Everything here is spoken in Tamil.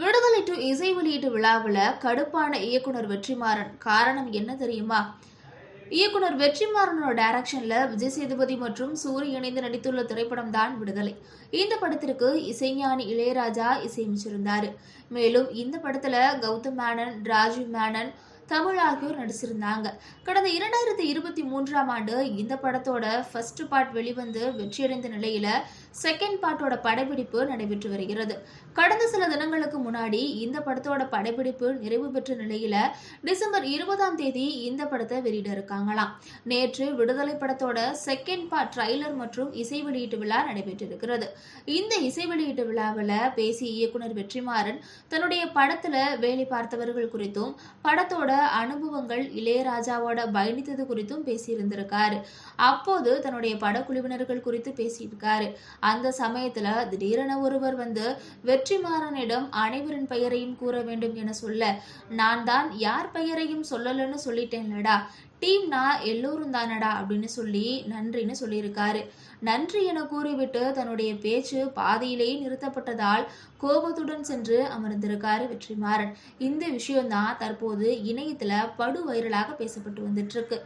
விடுதலை டு இசை வெளியீட்டு விழாவில் கடுப்பான இயக்குனர் வெற்றிமாறன் காரணம் என்ன தெரியுமா? இயக்குனர் வெற்றிமாறனோட டைரக்ஷன்ல விஜய் சேதுபதி மற்றும் சூரி இணைந்து நடித்துள்ள திரைப்படம் தான் விடுதலை. இந்த படத்திற்கு இசைஞானி இளையராஜா இசையமைச்சிருந்தாரு. மேலும் இந்த படத்துல கௌதம் மேனன் ராஜீவ் மேனன் தமிழ் ஆகியோர் நடிச்சிருந்தாங்க. கடந்த இரண்டாயிரத்தி இருபத்தி மூன்றாம் ஆண்டு இந்த படத்தோட ஃபர்ஸ்ட் பார்ட் வெளிவந்து வெற்றியடைந்த நிலையில செகண்ட் பார்ட்டோட படப்பிடிப்பு நடைபெற்று வருகிறது. கடந்த சில தினங்களுக்கு முன்னாடி இந்த படத்தோட படப்பிடிப்பு நிறைவு பெற்ற நிலையில டிசம்பர் இருபதாம் தேதி இந்த படத்தை வெளியிட இருக்காங்களாம். நேற்று விடுதலை படத்தோட செகண்ட் பார்ட் ட்ரைலர் மற்றும் இசை வெளியீட்டு விழா நடைபெற்றிருக்கிறது. இந்த இசை வெளியீட்டு விழாவில் பேசிய இயக்குனர் வெற்றிமாறன் தன்னுடைய படத்துல வேலை பார்த்தவர்கள் குறித்தும் படத்தோட அனுபவங்கள் இளையராஜாவோட பயணித்தது குறித்தும் பேசியிருந்திருக்காரு. அப்போது தன்னுடைய படக்குழுவினர்கள் குறித்து பேசியிருக்காரு. அந்த சமயத்துல திடீரென ஒருவர் வந்து வெற்றிமாறனிடம் அனைவரின் பெயரையும் கூற வேண்டும் என சொல்ல. நான் தான் யார் பெயரையும் சொல்லலன்னு சொல்லிட்டேன்லடா. டீம்னா எல்லோரும் தானடா அப்படின்னு சொல்லி நன்றின்னு சொல்லியிருக்காரு. நன்றி என கூறிவிட்டு தன்னுடைய பேச்சு பாதியிலேயே நிறுத்தப்பட்டதால் கோபத்துடன் சென்று அமர்ந்திருக்காரு வெற்றிமாறன். இந்த விஷயம்தான் தற்போது இணையத்துல படு வைரலாக பேசப்பட்டு வந்துட்டு இருக்கு.